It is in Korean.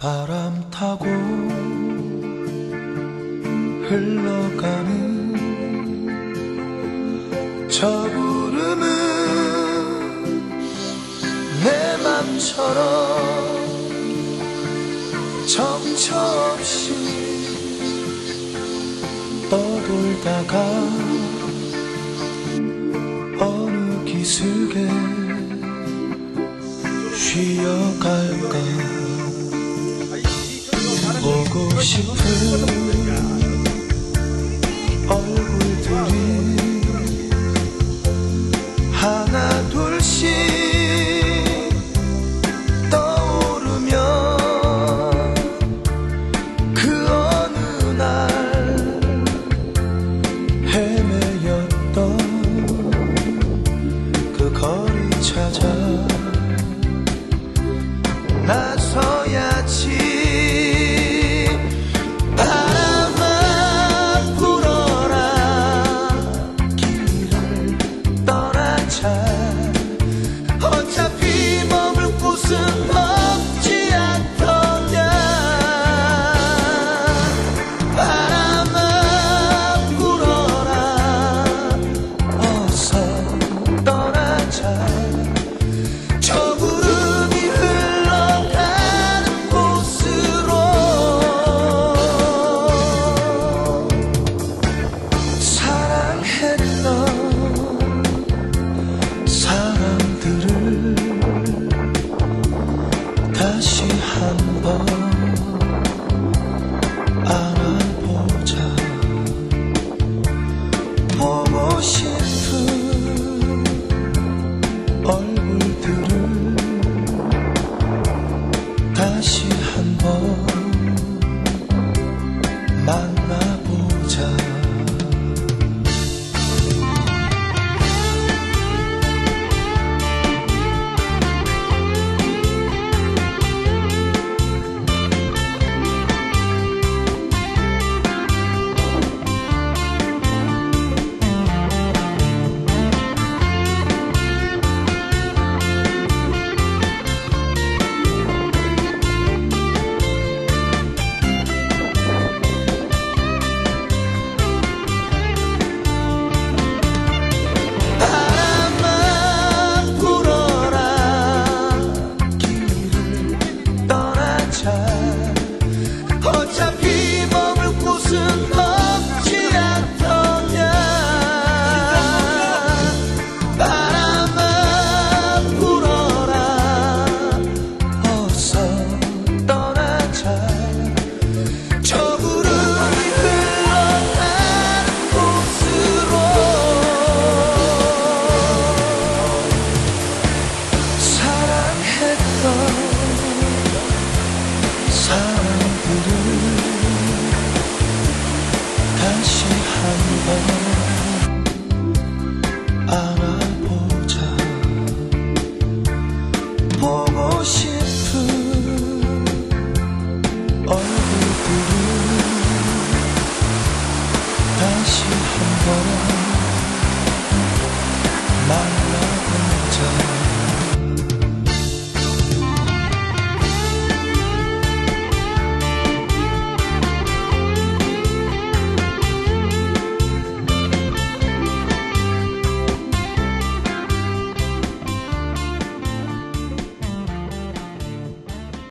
바람 타고 흘러가는 저 구름은 내 맘처럼 정처 없이 떠돌다가 어느 기슭에 쉬어갈까 보고 싶은 얼굴들이 하나 둘씩 떠오르면 그 어느 날 헤매였던 그 거리 찾아 나서야지 한번 알아보자. 보고 싶은 얼굴들을 다시 한번 사람들을 다시 한번